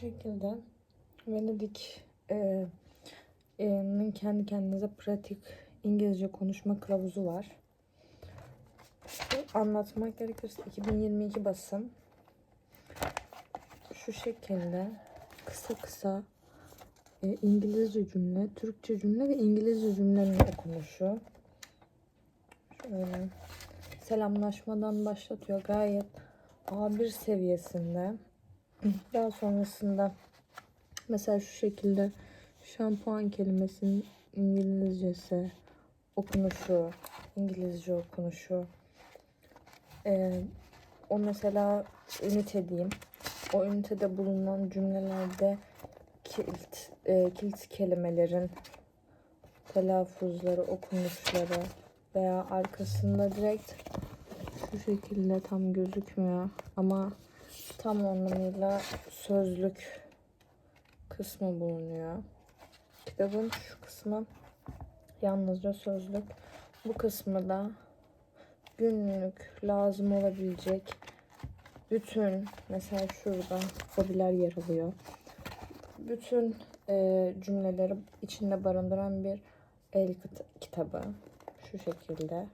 şekilde Venedik e, e, kendi kendinize pratik İngilizce konuşma kılavuzu var. Şu anlatmak gerekirse 2022 basım. Şu şekilde kısa kısa e, İngilizce cümle, Türkçe cümle ve İngilizce cümlenin okunuşu. Şöyle selamlaşmadan başlatıyor gayet A1 seviyesinde. Daha sonrasında mesela şu şekilde şampuan kelimesinin İngilizcesi okunuşu, İngilizce okunuşu. Ee, o mesela ünite diyeyim. O ünitede bulunan cümlelerde kilit, e, kilit kelimelerin telaffuzları, okunuşları veya arkasında direkt şu şekilde tam gözükmüyor ama tam anlamıyla sözlük kısmı bulunuyor. Kitabın şu kısmı yalnızca sözlük. Bu kısmı da günlük lazım olabilecek bütün mesela şurada hobiler yer alıyor. Bütün e, cümleleri içinde barındıran bir el kit- kitabı. Şu şekilde.